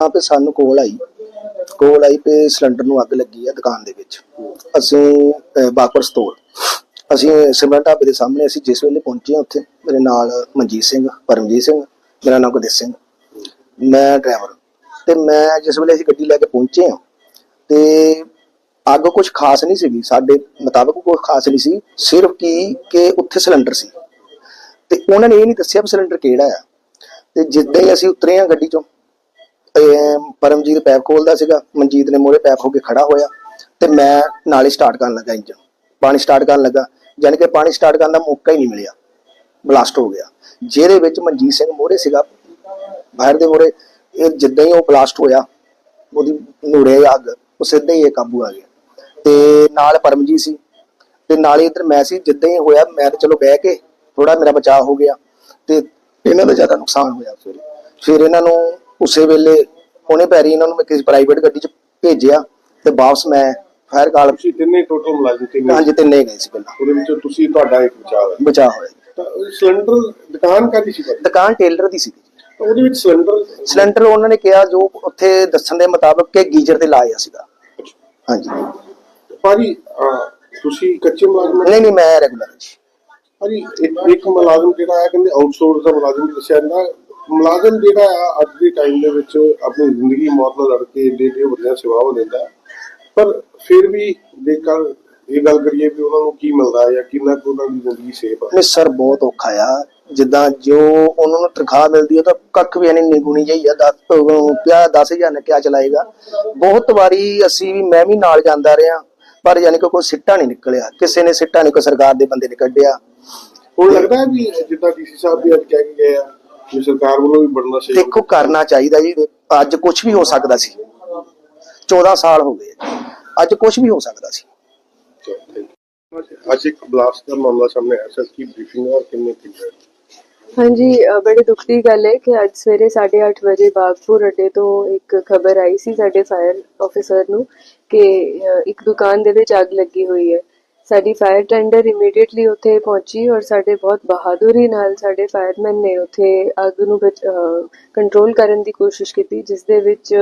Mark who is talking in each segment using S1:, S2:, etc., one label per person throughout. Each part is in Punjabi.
S1: ਤਾਂ ਤੇ ਸਾਨੂੰ ਕੋਲ ਆਈ। ਕੋਲ ਆਈ ਤੇ ਸਿਲੰਡਰ ਨੂੰ ਅੱਗ ਲੱਗੀ ਆ ਦੁਕਾਨ ਦੇ ਵਿੱਚ। ਅਸੀਂ ਅਹ, ਬਾਕਰ ਸਟੋਰ ਅਸੀਂ ਸਿਮਰਨ ਢਾਬੇ ਦੇ ਸਾਹਮਣੇ ਅਸੀਂ ਜਿਸ ਵੇਲੇ ਪਹੁੰਚੇ ਹਾਂ ਉੱਥੇ ਮੇਰੇ ਨਾਲ ਮਨਜੀਤ ਸਿੰਘ ਪਰਮਜੀਤ ਸਿੰਘ ਮੇਰਾ ਨਾਮ ਗੁਰਦੇਵ ਸਿੰਘ। ਮੈਂ ਡਰਾਈਵਰ। ਤੇ ਮੈਂ ਜਿਸ ਵੇਲੇ ਅਸੀਂ ਗੱਡੀ ਲੈ ਕੇ ਪਹੁੰਚੇ ਹਾਂ ਤੇ ਅੱਗ ਕੁਝ ਖਾਸ ਨਹੀਂ ਸੀਗੀ। ਸਾਡੇ ਮੁਤਾਬਕ ਕੋਈ ਖਾਸ ਨਹੀਂ ਸੀ। ਸਿਰਫ ਕੀ ਕਿ ਉੱਥੇ ਸਿਲੰਡਰ ਸੀ। ਤੇ ਉਹਨਾਂ ਨੇ ਇਹ ਨਹੀਂ ਦੱਸਿਆ ਵੀ ਸਿਲੰਡਰ ਕਿਹੜਾ ਆ। ਤੇ ਜਿੱਦਾਂ ਹੀ ਅਸੀਂ ਉਤਰੇ ਹਾਂ ਗੱਡੀ ਚੋਂ ਤੇ ਪਰਮਜੀਤ ਪੈਪ ਖੋਲਦਾ ਸੀਗਾ, ਮਨਜੀਤ ਨੇ ਮੋਰੇ ਪੈਪ ਹੋ ਕੇ ਖੜਾ ਹੋਇਆ ਤੇ ਮੈਂ ਨਾਲ ਹੀ ਸਟਾਰਟ ਕਰਨ ਲੱਗਾ ਇੰਜਨ ਪਾਣੀ ਸਟਾਰਟ ਕਰਨ ਲੱਗਾ ਯਾਨੀ ਕਿ ਪਾਣੀ ਸਟਾਰਟ ਕਰਨ ਦਾ ਮੌਕਾ ਹੀ ਨਹੀਂ ਮਿਲਿਆ ਬਲਾਸਟ ਹੋ ਗਿਆ, ਜਿਹਦੇ ਵਿੱਚ ਮਨਜੀਤ ਸਿੰਘ ਮੋਰੇ ਸੀਗਾ, ਬਾਹਰ ਦੇ ਮੋਰੇ ਇਹ ਜਿੱਦਾਂ ਹੀ ਉਹ ਬਲਾਸਟ ਹੋਇਆ, ਉਹਦੀ ਨੂਰੇ ਅੱਗ, ਉਹ ਸਿੱਧਾ ਹੀ ਇਹ ਕਾਬੂ ਆ ਗਿਆ, ਤੇ ਨਾਲ ਪਰਮਜੀਤ ਸੀ, ਤੇ ਨਾਲ ਹੀ ਇਧਰ ਮੈਂ ਸੀ, ਜਿੱਦਾਂ ਹੀ ਹੋਇਆ, ਮੈਂ ਤਾਂ ਚਲੋ ਬਹਿ ਕੇ ਥੋੜਾ ਮੇਰਾ ਬਚਾਅ ਹੋ ਗਿਆ, ਤੇ ਇਹਨਾਂ ਦਾ ਜ਼ਿਆਦਾ ਨੁਕਸਾਨ ਹੋਇਆ ਫਿਰ ਫਿਰ ਇਹਨਾਂ ਨੂੰ ਉਸੇ ਵੇਲੇ ਉਹਨੇ ਪੈਰੀ ਇਹਨਾਂ ਨੂੰ ਮੈਂ ਕਿਸੇ ਪ੍ਰਾਈਵੇਟ ਗੱਡੀ 'ਚ ਭੇਜਿਆ ਤੇ ਵਾਪਸ ਮੈਂ ਫਾਇਰ ਕਾਲ
S2: ਤੁਸੀਂ ਤਿੰਨੇ ਟੋਟਲ ਮੁਲਾਜ਼ਮ ਤਿੰਨੇ?
S1: ਪੰਜ ਤਿੰਨੇ ਗਏ ਸੀ ਪਹਿਲਾਂ।
S2: ਉਹਦੇ ਵਿੱਚੋਂ ਤੁਸੀਂ ਤੁਹਾਡਾ ਇੱਕ ਬਚਾਅ ਹੈ
S1: ਬਚਾਅ ਹੋਇਆ।
S2: ਤਾਂ ਉਹ ਸਿਲੰਡਰ ਦੁਕਾਨ ਕਾਦੀ ਸੀ?
S1: ਦੁਕਾਨ ਟੇਲਰ ਦੀ ਸੀ
S2: ਉਹਦੇ ਵਿੱਚ ਸਿਲੰਡਰ
S1: ਸਿਲੰਡਰ ਉਹਨਾਂ ਨੇ ਕਿਹਾ ਜੋ ਉੱਥੇ ਦੱਸਣ ਦੇ ਮੁਤਾਬਕ ਕਿ ਗੀਜ਼ਰ ਤੇ ਲਾਇਆ ਸੀਗਾ। ਹਾਂਜੀ।
S2: ਭਾਜੀ ਅਹ, ਤੁਸੀਂ ਕੱਚੇ ਮੁਲਾਜ਼ਮ ਹੋ?
S1: ਨਹੀਂ ਨਹੀਂ ਮੈਂ ਰੈਗੂਲਰ ਜੀ।
S2: ਭਾਜੀ ਇੱਕ ਇੱਕ ਮੁਲਾਜ਼ਮ ਜਿਹੜਾ ਹੈ ਕਹਿੰਦੇ ਆਊਟਸੋਰਸ ਦਾ ਮੁਲਾਜ਼ਮ ਵੀ ਦੱਸਿਆ ਜਾਂਦਾ। ਮੁਲਾਜ਼ਮ ਜਿਹੜਾ ਆ ਅੱਜ ਦੇ ਟਾਈਮ ਦੇ ਵਿੱਚ ਆਪਣੀ ਜ਼ਿੰਦਗੀ ਮੌਤ ਨਾਲ ਲੜ ਕੇ ਏਡੇ ਏਡੇ ਵੱਡੀਆਂ ਸੇਵਾਵਾਂ ਦਿੰਦਾ। ਪਰ ਫਿਰ ਵੀ ਜੇਕਰ ਇਹ ਗੱਲ ਕਰੀਏ ਵੀ ਉਹਨਾਂ ਨੂੰ ਕੀ ਮਿਲਦਾ ਹੈ ਜਾਂ ਕਿੰਨਾ ਕੁ ਉਹਨਾਂ ਦੀ ਜ਼ਿੰਦਗੀ ਸੇਫ ਹੈ
S1: ਨਹੀਂ ਸਰ ਬਹੁਤ ਔਖਾ ਆ। ਜਿੱਦਾਂ ਜੋ ਉਹਨਾਂ ਨੂੰ ਤਨਖਾਹ ਮਿਲਦੀ ਹੈ ਤਾਂ ਕੱਖ ਵੀ ਨਹੀਂ ਨਿਗੁਣੀ ਜਾਈ ਆ। 10 ਕਿਆ 10000 ਨੇ ਕਿਆ ਚਲਾਏਗਾ। ਬਹੁਤ ਵਾਰੀ ਅਸੀਂ ਵੀ ਮੈਂ ਵੀ ਨਾਲ ਜਾਂਦਾ ਰਿਹਾ ਪਰ ਯਾਨੀ ਕਿ ਕੋਈ ਸਿੱਟਾ ਨਹੀਂ ਨਿਕਲਿਆ। ਕਿਸੇ ਨੇ ਸਿੱਟਾ ਨਹੀਂ ਕੋਈ ਸਰਕਾਰ ਦੇ ਬੰਦੇ ਨੇ ਕੱਢਿਆ।
S2: ਹੁਣ ਲੱਗਦਾ ਵੀ ਜਿੱਦਾਂ ਡੀਸੀ ਸਾਹਿਬ ਵੀ ਅੱਜ ਕਹਿ ਕੇ ਗਏ ਆ ਕਿ ਸਰਕਾਰ ਵੱਲੋਂ ਵੀ ਬੜਨਾ ਸਹੀ
S1: ਦੇਖੋ ਕਰਨਾ ਚਾਹੀਦਾ ਜੀ। ਅੱਜ ਕੁਝ ਵੀ ਹੋ ਸਕਦਾ ਸੀ। 14 ਸਾਲ ਹੋ ਗਏ। ਅੱਜ ਕੁਝ ਵੀ ਹੋ ਸਕਦਾ ਸੀ।
S2: ਅੱਜ ਇੱਕ ਬਲਾਸਟ ਦਾ ਮਾਮਲਾ ਸਾਹਮਣੇ ਆਇਆ। ਸਰ ਕੀ ਬਰੀਫਿੰਗ ਔਰ ਕਿੰਨੇ ਕੀ ਹੈ
S3: ਹਾਂਜੀ ਬੜੀ ਦੁੱਖ ਦੀ ਗੱਲ ਹੈ ਕਿ ਅੱਜ ਸਵੇਰੇ 8:30 ਵਜੇ ਬਾਗਪੁਰ ਅੱਡੇ ਤੋਂ ਇੱਕ ਖਬਰ ਆਈ ਸੀ ਸਾਡੇ ਫਾਇਰ ਆਫੀਸਰ ਨੂੰ ਕਿ ਇੱਕ ਦੁਕਾਨ ਦੇ ਵਿੱਚ ਅੱਗ ਲੱਗੀ ਹੋਈ ਹੈ। ਸਾਡੀ ਫਾਇਰ ਟੈਂਡਰ ਇਮੀਡੀਏਟਲੀ ਉੱਥੇ ਪਹੁੰਚੀ ਔਰ ਸਾਡੇ ਬਹੁਤ ਬਹਾਦੁਰੀ ਨਾਲ ਸਾਡੇ ਫਾਇਰਮੈਨ ਨੇ ਉੱਥੇ ਅੱਗ ਨੂੰ ਕੰਟਰੋਲ ਕਰਨ ਦੀ ਕੋਸ਼ਿਸ਼ ਕੀਤੀ, ਜਿਸ ਦੇ ਵਿੱਚ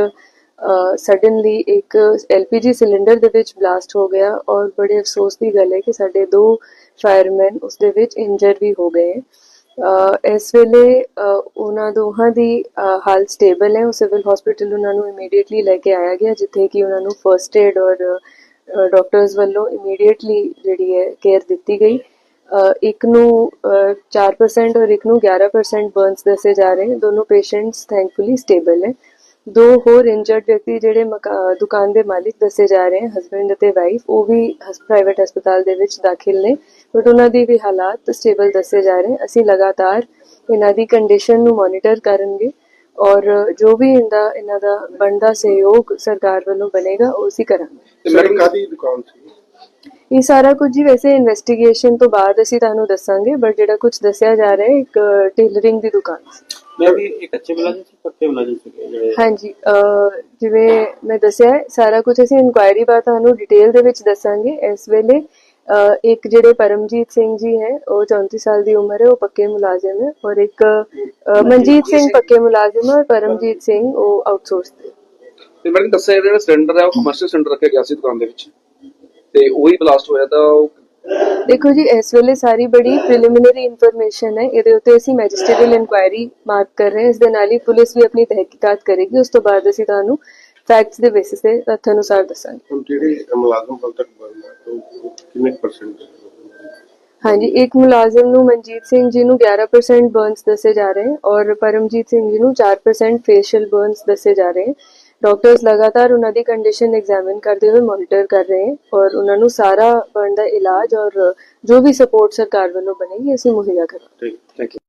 S3: ਸਡਨਲੀ ਇੱਕ ਐਲਪੀਜੀ ਸਿਲੰਡਰ ਦੇ ਵਿੱਚ ਬਲਾਸਟ ਹੋ ਗਿਆ ਔਰ ਬੜੇ ਅਫਸੋਸ ਦੀ ਗੱਲ ਹੈ ਕਿ ਸਾਡੇ ਦੋ ਫਾਇਰਮੈਨ ਉਸ ਦੇ ਵਿੱਚ ਇੰਜਰ ਵੀ ਹੋ ਗਏ। ਇਸ ਵੇਲੇ ਉਹਨਾਂ ਦੋਹਾਂ ਦੀ, ਅਹ ਹਾਲਤ ਸਟੇਬਲ ਹੈ, ਉਹ ਸਿਵਲ ਹਸਪੀਟਲ ਉਹਨਾਂ ਨੂੰ ਇਮੀਡੀਏਟਲੀ ਲੈ ਕੇ ਆਇਆ ਗਿਆ, ਜਿੱਥੇ ਕਿ ਉਹਨਾਂ ਨੂੰ ਫਰਸਟ ਏਡ ਔਰ ਡਾਕਟਰਸ ਵੱਲੋਂ ਇਮੀਡੀਏਟਲੀ ਜਿਹੜੀ ਹੈ ਕੇਅਰ ਦਿੱਤੀ ਗਈ। ਇੱਕ ਨੂੰ, ਅਹ 4% ਔਰ ਇੱਕ ਨੂੰ 11% ਬਰਨਸ ਦੱਸੇ ਜਾ ਰਹੇ ਹਨ ਦੋਨੋਂ ਪੇਸ਼ੈਂਟਸ ਥੈਂਕਫੁਲੀ ਸਟੇਬਲ ਹੈ। ਦੋ ਹੋਰ ਇੰਜਰਡ ਵਿਅਕਤੀ ਜਿਹੜੇ ਮਕਾ- ਦੁਕਾਨ ਦੇ ਮਾਲਿਕ ਦੱਸੇ ਜਾ ਰਹੇ ਹਨ ਹਸਬੰਡ ਅਤੇ ਵਾਈਫ ਉਹ ਵੀ ਪ੍ਰਾਈਵੇਟ ਹਸਪਤਾਲ ਦੇ ਵਿੱਚ ਦਾਖਲ ਨੇ। ਬਟ ਉਹਨਾਂ ਦੀ ਵੀ ਹਾਲਾਤ ਸਟੇਬਲ ਦੱਸੇ ਜਾ ਰਹੇ ਅਸੀਂ ਲਗਾਤਾਰ ਇਹਨਾਂ ਦੀ ਕੰਡੀਸ਼ਨ ਨੂੰ ਮੋਨੀਟਰ ਕਰਨਗੇ ਔਰ ਜੋ ਵੀ ਇਹਦਾ, ਇਹਨਾਂ ਦਾ ਬਣਦਾ ਸਹਿਯੋਗ ਸਰਕਾਰ ਵੱਲੋਂ ਬਣੇਗਾ, ਉਹ ਅਸੀਂ ਕਰਾਂਗੇ।
S2: ਤੇ ਮੈਡਮ ਕਾਦੀ ਦੁਕਾਨ ਸੀ?
S3: ਇਹ ਸਾਰਾ ਕੁਝ ਜੀ ਵੈਸੇ ਇਨਵੈਸਟੀਗੇਸ਼ਨ ਤੋਂ ਬਾਅਦ ਅਸੀਂ ਤੁਹਾਨੂੰ ਦੱਸਾਂਗੇ ਬਟ ਜਿਹੜਾ ਕੁਝ ਦੱਸਿਆ ਜਾ ਰਿਹਾ ਹੈ ਇੱਕ ਟੇਲਰਿੰਗ ਦੀ ਦੁਕਾਨ ਸੀ।
S4: ਮੈਂ ਵੀ ਇੱਕ ਅੱਛੇ ਮੁਲਾਜ਼ਮ ਸੀ ਪੱਕੇ ਮੁਲਾਜ਼ਮ ਸੀ ਜਿਹੜੇ।
S3: ਹਾਂਜੀ ਅਹ ਜਿਵੇਂ ਮੈਂ ਦੱਸਿਆ ਹੈ, ਸਾਰਾ ਕੁਝ ਅਸੀਂ ਇਨਕੁਆਇਰੀ ਬਾਅਦ ਤੁਹਾਨੂੰ ਡਿਟੇਲ ਦੇ ਵਿੱਚ ਦੱਸਾਂਗੇ। ਇਸ ਵੇਲੇ ਅਹ ਇੱਕ ਜਿਹੜੇ ਪਰਮਜੀਤ ਸਿੰਘ ਜੀ ਹੈ ਉਹ 34 ਸਾਲ ਦੀ ਉਮਰ ਹੈ ਉਹ ਪੱਕੇ ਮੁਲਾਜ਼ਮ ਹੈ ਔਰ ਇੱਕ ਅਹ, ਮਨਜੀਤ ਸਿੰਘ ਪੱਕੇ ਮੁਲਾਜ਼ਮ ਹੈ ਔਰ ਪਰਮਜੀਤ ਸਿੰਘ ਉਹ ਆਊਟਸੋਰਸ ਦੇ
S5: ਤੇ ਮੈਨੂੰ ਦੱਸਿਆ ਜਿਹੜਾ ਸਿਲੰਡਰ ਹੈ ਉਹ ਕਮਰਸ਼ੀਅਲ ਸਿਲੰਡਰ ਰੱਖਿਆ ਗਿਆ ਸੀ ਦੁਕਾਨ ਦੇ ਵਿੱਚ। ਤੇ ਉਹੀ ਬਲਾਸਟ ਹੋਇਆ ਤਾਂ ਉਹ
S3: ਦੇਖੋ ਜੀ ਇਸ ਵੇਲੇ ਸਾਰੀ ਬੜੀ ਪ੍ਰੀਲਿਮਿਨਰੀ ਇਨਫੋਰਮੇਸ਼ਨ ਹੈ। ਇਹਦੇ ਉੱਤੇ ਅਸੀਂ ਮੈਜਿਸਟਰੀਅਲ ਇਨਕੁਆਇਰੀ ਮਾਰਕ ਕਰ ਰਹੇ ਹਾਂ। ਇਸ ਦੇ ਨਾਲ ਹੀ ਪੁਲਿਸ ਵੀ ਆਪਣੀ ਤਹਿਕੀਕਾਤ ਕਰੇਗੀ। ਉਸ ਤੋਂ ਬਾਅਦ ਅਸੀਂ ਤੁਹਾਨੂੰ ਫੈਕਟਸ ਦੇ ਬੇਸਿਸ ਤੇ ਤੱਥ ਅਨੁਸਾਰ ਦੱਸਾਂਗੇ।
S2: ਹੁਣ ਜਿਹੜੇ ਮੁਲਾਜ਼ਮ ਹਾਲ ਤੱਕ ਕਿੰਨੇ ਪਰਸੈਂਟ
S3: ਹਾਂਜੀ ਇੱਕ ਮੁਲਾਜ਼ਮ ਨੂੰ ਮਨਜੀਤ ਸਿੰਘ ਜੀ ਨੂੰ 11% ਬਰਨਸ ਦੱਸੇ ਜਾ ਰਹੇ ਹਨ ਔਰ ਪਰਮਜੀਤ ਸਿੰਘ ਜੀ ਨੂੰ 4% ਫੇਸ਼ੀਅਲ ਬਰਨਸ ਦੱਸੇ ਜਾ ਰਹੇ ਹਨ ਡਾਕਟਰਸ ਲਗਾਤਾਰ ਉਹਨਾਂ ਦੀ ਕੰਡੀਸ਼ਨ ਐਗਜ਼ਾਮਿਨ ਕਰਦੇ ਹੋਏ ਮੋਨੀਟਰ ਕਰ ਰਹੇ ਹਨ ਔਰ ਉਹਨਾਂ ਨੂੰ ਸਾਰਾ ਬਰਨ ਦਾ ਇਲਾਜ ਔਰ ਜੋ ਵੀ ਸਪੋਰਟ ਸਰਕਾਰ ਵੱਲੋਂ ਬਣੇਗੀ, ਅਸੀਂ ਮੁਹੱਈਆ ਕਰਾਂਗੇ।
S2: ਠੀਕ
S5: ਥੈਂਕ ਯੂ